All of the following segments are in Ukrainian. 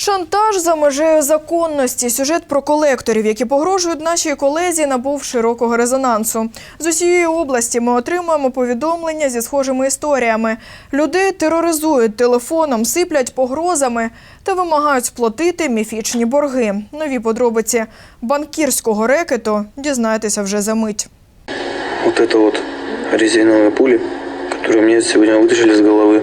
Шантаж за межею законності. Сюжет про колекторів, які погрожують нашій колезі, набув широкого резонансу. З усієї області ми отримуємо повідомлення зі схожими історіями. Людей тероризують телефоном, сиплять погрозами та вимагають сплатити міфічні борги. Нові подробиці банкірського рекету дізнаєтеся вже за мить. Вот это вот резиновые пули, которые мне сегодня вытащили с головы.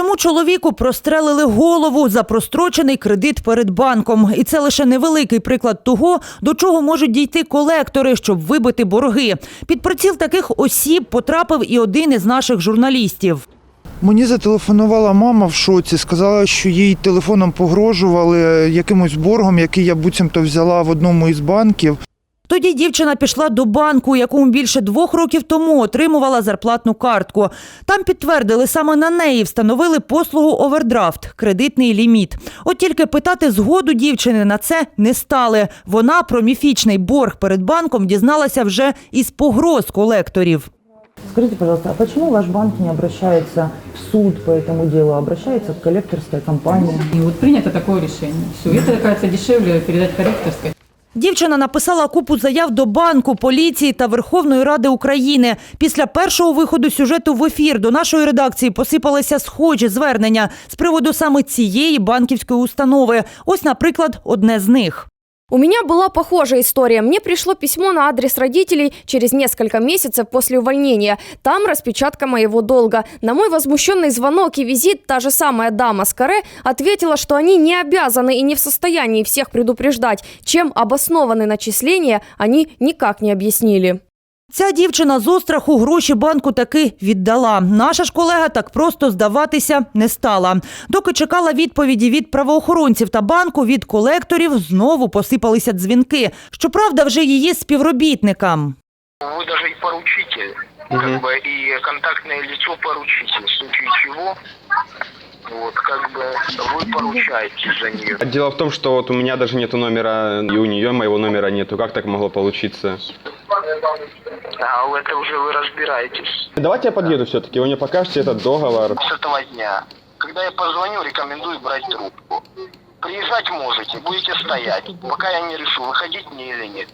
Цьому чоловіку прострелили голову за прострочений кредит перед банком. І це лише невеликий приклад того, до чого можуть дійти колектори, щоб вибити борги. Під приціл таких осіб потрапив і один із наших журналістів. Мені зателефонувала мама в шоці, сказала, що їй телефоном погрожували якимось боргом, який я буцімто взяла в одному із банків. Тоді дівчина пішла до банку, якому більше двох років тому отримувала зарплатну картку. Там підтвердили, саме на неї встановили послугу овердрафт кредитний ліміт. От тільки питати згоду дівчини на це не стали. Вона про міфічний борг перед банком дізналася вже із погроз колекторів. Скажите, пожалуйста, а почему ваш банк не обращается в суд по этому делу, а обращается в коллекторская компания? И вот принято такое решение. Все, это, кажется, дешевле передать коллекторской. Дівчина написала купу заяв до банку, поліції та Верховної Ради України. Після першого виходу сюжету в ефір до нашої редакції посипалися схожі звернення з приводу саме цієї банківської установи. Ось, наприклад, одне з них. У меня была похожая история. Мне пришло письмо на адрес родителей через несколько месяцев после увольнения. Там распечатка моего долга. На мой возмущенный звонок и визит та же самая дама с каре ответила, что они не обязаны и не в состоянии всех предупреждать. Чем обоснованы начисления, они никак не объяснили. Ця дівчина з остраху гроші банку таки віддала. Наша ж колега так просто здаватися не стала. Доки чекала відповіді від правоохоронців та банку, від колекторів знову посипалися дзвінки. Щоправда, вже її співробітникам. Вы даже и поручитель, как бы и контактное лицо поручитель, в случае чего, вот как бы вы поручаете за нее. Дело в том, что вот у меня даже нету номера, и у нее моего номера нету. Как так могло получиться? А это уже вы разбираетесь. Давайте я подъеду все-таки, вы мне покажете этот договор. С этого дня, когда я позвоню, рекомендую брать трубку. Приезжать можете, будете стоять, пока я не решу, выходить мне или нет.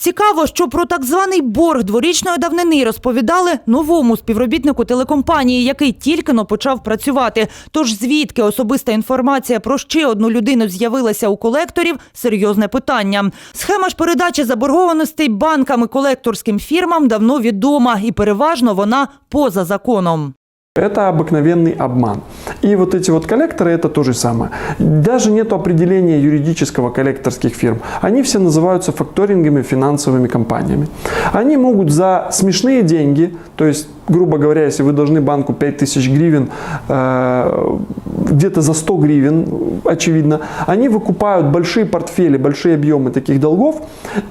Цікаво, що про так званий борг дворічної давнини розповідали новому співробітнику телекомпанії, який тільки но почав працювати. Тож звідки особиста інформація про ще одну людину з'явилася у колекторів – серйозне питання. Схема ж передачі заборгованостей банкам і колекторським фірмам давно відома, і переважно вона поза законом. Это обыкновенный обман. И вот эти вот коллекторы это то же самое. Даже нет определения юридического коллекторских фирм. Они все называются факторинговыми финансовыми компаниями. Они могут за смешные деньги, то есть, грубо говоря, если вы должны банку 5000 гривен, э, где-то за 100 гривен, очевидно, они выкупают большие портфели, большие объемы таких долгов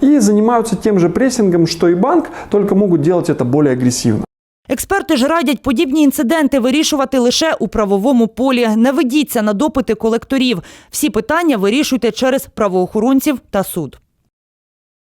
и занимаются тем же прессингом, что и банк, только могут делать это более агрессивно. Експерти ж радять подібні інциденти вирішувати лише у правовому полі. Не ведіться на допити колекторів. Всі питання вирішуйте через правоохоронців та суд.